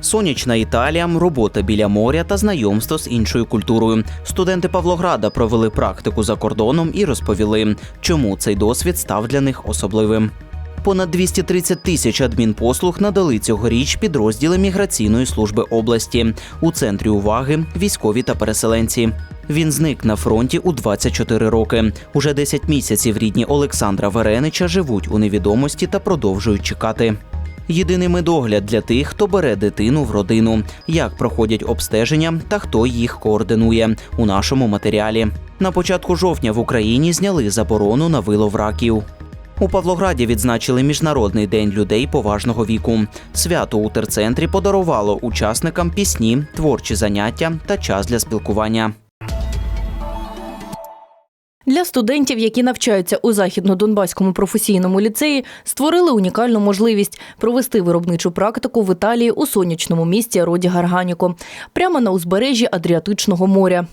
Сонячна Італія, робота біля моря та знайомство з іншою культурою. Студенти Павлограда провели практику за кордоном і розповіли, чому цей досвід став для них особливим. Понад 230 тисяч адмінпослуг надали цьогоріч підрозділи міграційної служби області. У центрі уваги військові та переселенці. Він зник на фронті у 24 роки. Уже 10 місяців рідні Олександра Веренича живуть у невідомості та продовжують чекати. Єдиний медогляд для тих, хто бере дитину в родину, як проходять обстеження та хто їх координує у нашому матеріалі. На початку жовтня в Україні зняли заборону на вилов раків. У Павлограді відзначили Міжнародний день людей поважного віку. Свято у терцентрі подарувало учасникам пісні, творчі заняття та час для спілкування. Для студентів, які навчаються у західно-донбаському професійному ліцеї, створили унікальну можливість провести виробничу практику в Італії у сонячному місті Роді Гарганіко, прямо на узбережжі Адріатичного моря.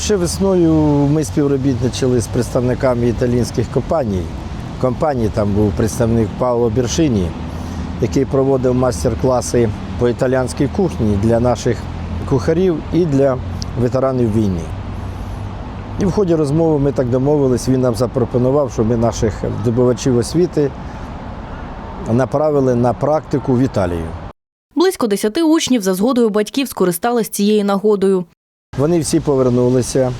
Ще весною ми співробітничали з представниками італійських компаній. Компанії там був представник Пауло Біршині, який проводив майстер-класи по італійській кухні для наших кухарів і для ветеранів війни. І в ході розмови ми так домовились, він нам запропонував, щоб ми наших здобувачів освіти направили на практику в Італію. Близько десяти учнів за згодою батьків скористались цією нагодою. Вони всі повернулися,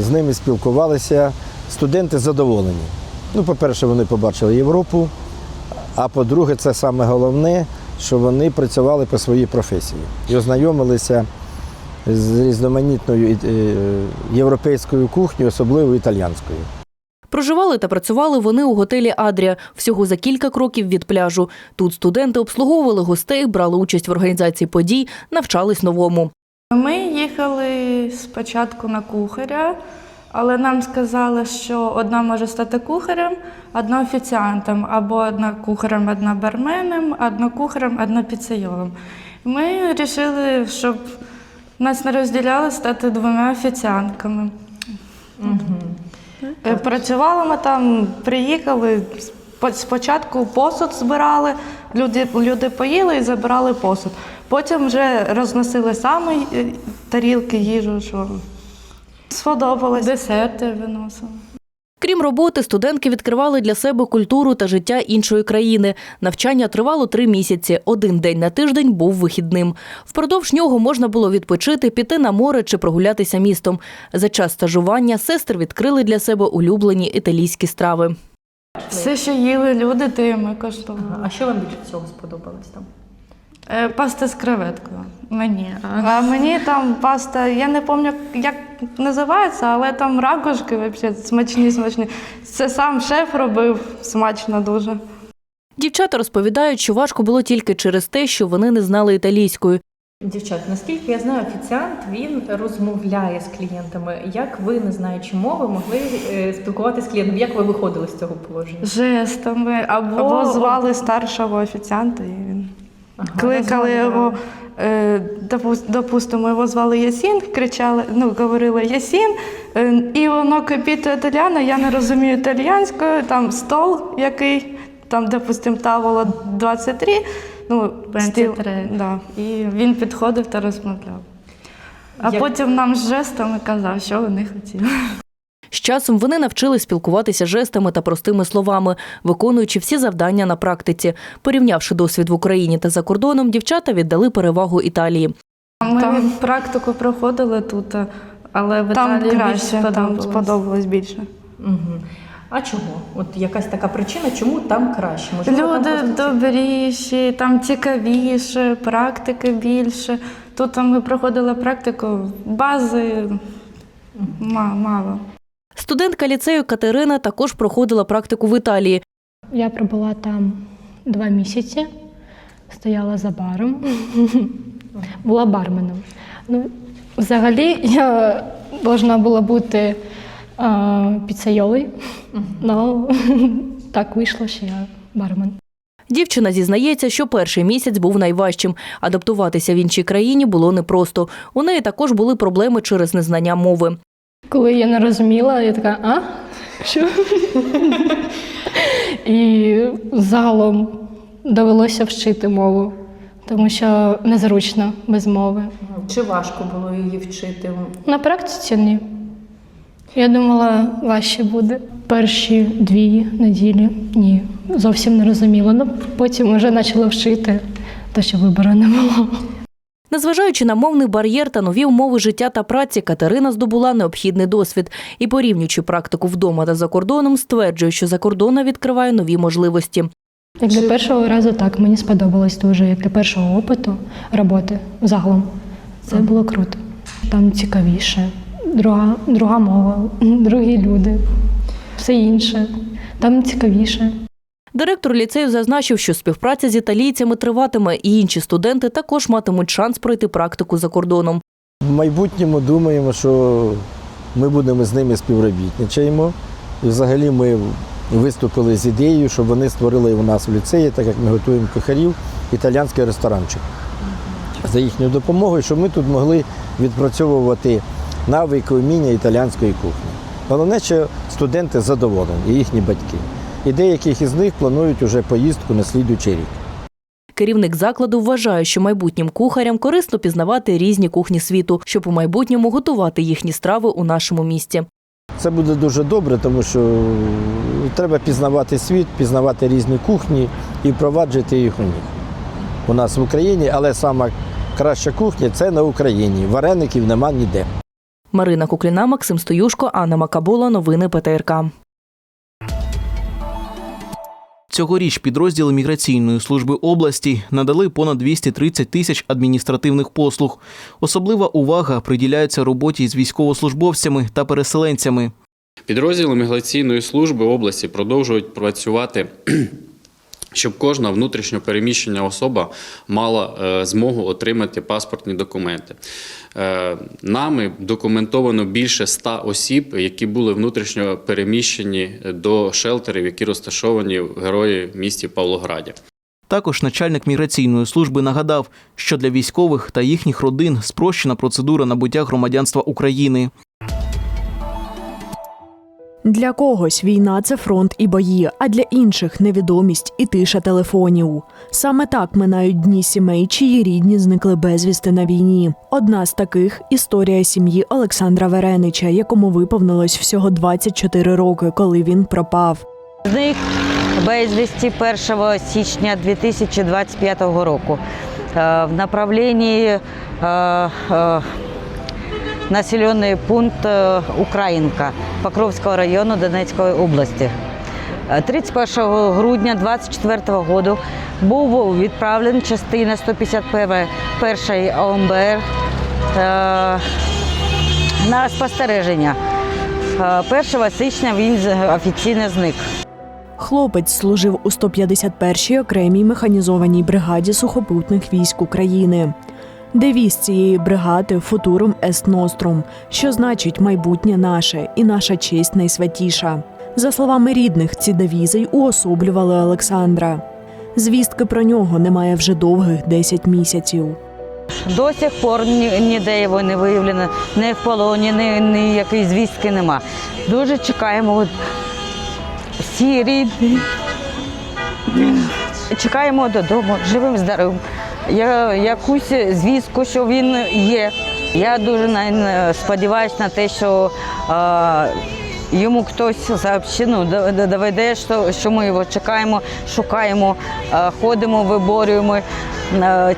з ними спілкувалися. Студенти задоволені. Ну, по-перше, вони побачили Європу, а по-друге, це саме головне, що вони працювали по своїй професії і ознайомилися з різноманітною е, європейською кухнею, особливо італійською. Проживали та працювали вони у готелі Адрія всього за кілька кроків від пляжу. Тут студенти обслуговували гостей, брали участь в організації подій, навчались новому. Ми їхали спочатку на кухаря, але нам сказали, що одна може стати кухарем, одна офіціантом, або одна кухарем, одна барменом, одна кухарем, одна піцейолом. Ми вирішили, щоб нас не розділяли, стати двома офіціантками. Угу. Працювали ми там, приїхали. Спочатку посуд збирали, люди, люди поїли і забирали посуд. Потім вже розносили саме тарілки, їжу, що сподобалось. Десерти виносили. Крім роботи, студентки відкривали для себе культуру та життя іншої країни. Навчання тривало три місяці. Один день на тиждень був вихідним. Впродовж нього можна було відпочити, піти на море чи прогулятися містом. За час стажування сестри відкрили для себе улюблені італійські страви. Все, що їли люди, те ми коштували. А що вам більше всього сподобалось там? Е, Паста з креветкою. Мені. А мені там паста, я не пам'ятаю, як називається, але там ракушки взагалі смачні, смачні. Це сам шеф робив смачно дуже. Дівчата розповідають, що важко було тільки через те, що вони не знали італійської. Дівчат, наскільки я знаю, офіціант він розмовляє з клієнтами. Як ви, не знаючи мови, могли е, спілкуватися з клієнтом? Як ви виходили з цього положення? Жестами. Або, Або- звали старшого офіціанта і він. Ага. Кликали його, е, допустимо, його звали Ясін, кричали, ну, говорили Ясін, е, і воно капіто італіано, я не розумію італіянською, там стол який, там, допустимо, таволо 23, ну, стіл, да, і він підходив та розмовляв. А Як- потім нам з жестами казав, що вони хотіли. З часом вони навчили спілкуватися жестами та простими словами, виконуючи всі завдання на практиці. Порівнявши досвід в Україні та за кордоном, дівчата віддали перевагу Італії. Ми там, практику проходили тут, але в там Італії краще, більше там сподобалось. більше. Угу. А чого? От якась така причина, чому там краще? Можливо, там Люди просто добріші, там цікавіше, практики більше. Тут ми проходили практику, бази ма- мало. Студентка ліцею Катерина також проходила практику в Італії. Я пробула там два місяці, стояла за баром, була барменом. Ну, взагалі я повинна була бути піцейолою, але так вийшло, що я бармен. Дівчина зізнається, що перший місяць був найважчим. Адаптуватися в іншій країні було непросто. У неї також були проблеми через незнання мови. Коли я не розуміла, я така, а? Що? І залом довелося вчити мову. тому що незручно без мови. Чи важко було її вчити? На практиці ні. Я думала, важче буде. Перші дві неділі ні, зовсім не розуміла. Ну потім вже почала вчити, те, що вибору не було. Незважаючи на мовний бар'єр та нові умови життя та праці, Катерина здобула необхідний досвід і, порівнюючи практику вдома та за кордоном, стверджує, що закордонна відкриває нові можливості. Як для першого разу, так мені сподобалось дуже. Як для першого опиту роботи загалом. Це було круто. Там цікавіше, друга, друга мова, другі люди, все інше. Там цікавіше. Директор ліцею зазначив, що співпраця з італійцями триватиме, і інші студенти також матимуть шанс пройти практику за кордоном. В майбутньому думаємо, що ми будемо з ними співробітничаємо. І взагалі ми виступили з ідеєю, щоб вони створили у нас в ліцеї, так як ми готуємо кухарів, італійський ресторанчик. За їхньою допомогою, щоб ми тут могли відпрацьовувати навики, уміння італійської кухні. Головне, що студенти задоволені і їхні батьки. І деяких із них планують уже поїздку на слідуючий рік. Керівник закладу вважає, що майбутнім кухарям корисно пізнавати різні кухні світу, щоб у майбутньому готувати їхні страви у нашому місті. Це буде дуже добре, тому що треба пізнавати світ, пізнавати різні кухні і впроваджувати їх у них. У нас в Україні, але сама краща кухня це на Україні. Вареників нема ніде. Марина Кукліна, Максим Стоюшко, Анна Макабула. Новини ПТРК. Цьогоріч підрозділи міграційної служби області надали понад 230 тисяч адміністративних послуг. Особлива увага приділяється роботі з військовослужбовцями та переселенцями. Підрозділи міграційної служби області продовжують працювати, щоб кожна внутрішньо переміщена особа мала е, змогу отримати паспортні документи. Е, Нами документовано більше 100 осіб, які були внутрішньо переміщені до шелтерів, які розташовані в герої місті Павлограді. Також начальник міграційної служби нагадав, що для військових та їхніх родин спрощена процедура набуття громадянства України. Для когось війна це фронт і бої, а для інших невідомість і тиша телефонів. Саме так минають дні сімей, чиї рідні зникли безвісти на війні. Одна з таких історія сім'ї Олександра Веренича, якому виповнилось всього 24 роки, коли він пропав. Зник безвісті 1 січня 2025 року Е, в направленні е, е, населений пункт е, Українка Покровського району Донецької області. Е, 31 грудня 2024 року був відправлений частина 151 першої ОМБР е, на спостереження. Е, 1 січня він офіційно зник. Хлопець служив у 151-й окремій механізованій бригаді сухопутних військ України. Девіз цієї бригади Футурум Ест Нострум, що значить майбутнє наше і наша честь найсвятіша. За словами рідних, ці девізи й уособлювали Олександра. Звістки про нього немає вже довгих 10 місяців. До сих пор ні- ніде його не виявлено, ні в полоні, ні, звістки нема. Дуже чекаємо всі рідні. Чекаємо додому, живим здоровим. Я, якусь звістку, що він є. Я дуже сподіваюся на те, що а, йому хтось сообщи, ну, доведе, що, що ми його чекаємо, шукаємо, а, ходимо, виборюємо.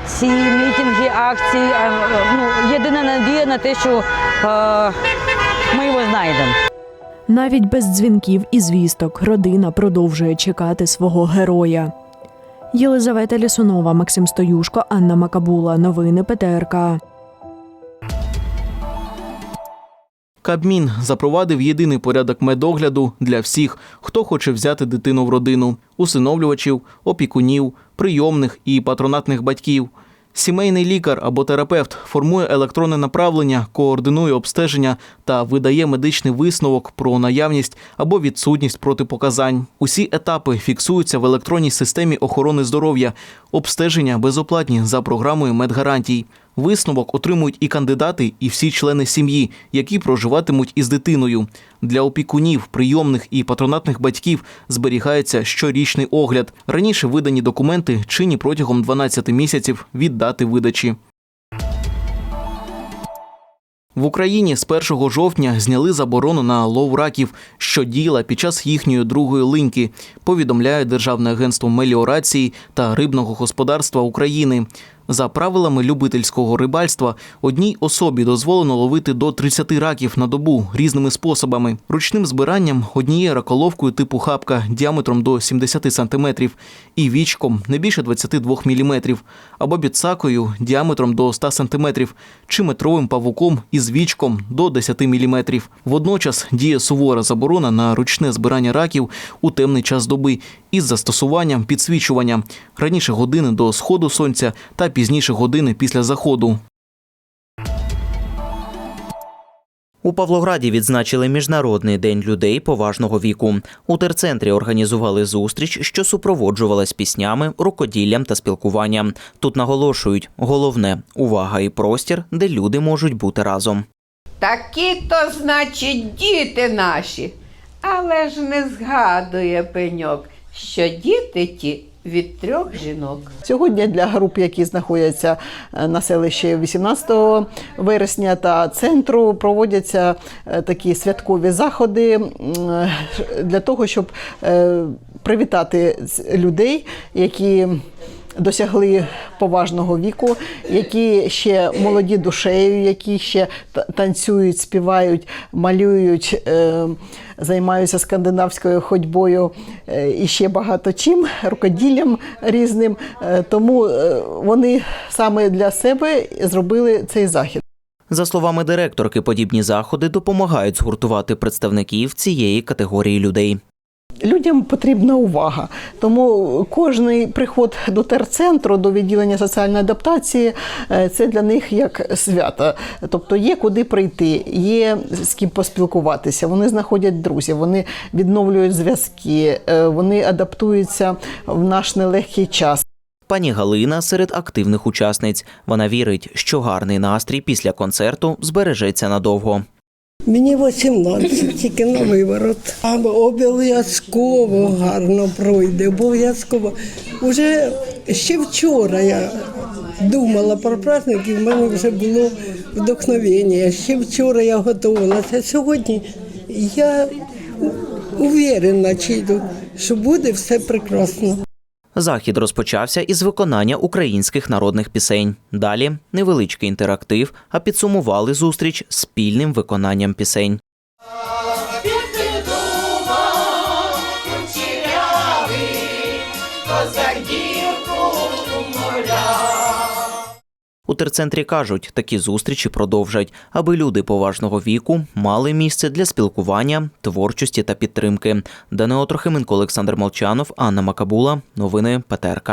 Ці мітинги, акції, е, ну, єдина надія на те, що е, ми його знайдемо. Навіть без дзвінків і звісток родина продовжує чекати свого героя. Єлизавета Лісунова, Максим Стоюшко, Анна Макабула. Новини ПТРК. Кабмін запровадив єдиний порядок медогляду для всіх, хто хоче взяти дитину в родину усиновлювачів, опікунів, прийомних і патронатних батьків. Сімейний лікар або терапевт формує електронне направлення, координує обстеження та видає медичний висновок про наявність або відсутність протипоказань. Усі етапи фіксуються в електронній системі охорони здоров'я, обстеження безоплатні за програмою медгарантій. Висновок отримують і кандидати, і всі члени сім'ї, які проживатимуть із дитиною. Для опікунів, прийомних і патронатних батьків зберігається щорічний огляд. Раніше видані документи чинні протягом 12 місяців від дати видачі. В Україні з 1 жовтня зняли заборону на лов раків, що діяла під час їхньої другої линьки, повідомляє Державне агентство меліорації та рибного господарства України. За правилами любительського рибальства, одній особі дозволено ловити до 30 раків на добу різними способами: ручним збиранням, однією раколовкою типу хапка діаметром до 70 см і вічком не більше 22 мм, або біцакою діаметром до 100 см, чи метровим павуком із вічком до 10 мм. Водночас діє сувора заборона на ручне збирання раків у темний час доби із застосуванням підсвічування раніше години до сходу сонця та пізніше години після заходу. У Павлограді відзначили Міжнародний день людей поважного віку. У терцентрі організували зустріч, що супроводжувалась піснями, рукоділлям та спілкуванням. Тут наголошують головне увага і простір, де люди можуть бути разом. Такі то, значить, діти наші. Але ж не згадує пеньок, що діти ті від трьох жінок. Сьогодні для груп, які знаходяться е, на селищі 18 вересня та центру, проводяться е, такі святкові заходи е, для того, щоб привітати людей, які досягли поважного віку, які ще молоді душею, які ще танцюють, співають, малюють, е, займаються скандинавською ходьбою е, і ще багато чим, рукоділлям різним. Е, Тому вони саме для себе зробили цей захід. За словами директорки, подібні заходи допомагають згуртувати представників цієї категорії людей. Людям потрібна увага, тому кожний приход до терцентру, до відділення соціальної адаптації е, це для них як свято. Тобто є куди прийти, є з ким поспілкуватися. Вони знаходять друзів, вони відновлюють зв'язки, е, вони адаптуються в наш нелегкий час. Пані Галина серед активних учасниць. Вона вірить, що гарний настрій після концерту збережеться надовго. Мені 18, тільки на виворот. А обов'язково гарно пройде, обов'язково. Уже ще вчора я думала про праздник, і в мене вже було вдохновення. Ще вчора я готувалася. Сьогодні я уверена, чи- що буде все прекрасно. Захід розпочався із виконання українських народних пісень. Далі невеличкий інтерактив, а підсумували зустріч спільним виконанням пісень. У терцентрі кажуть, такі зустрічі продовжать, аби люди поважного віку мали місце для спілкування, творчості та підтримки. Данило Трохименко, Олександр Молчанов, Анна Макабула. Новини ПТРК.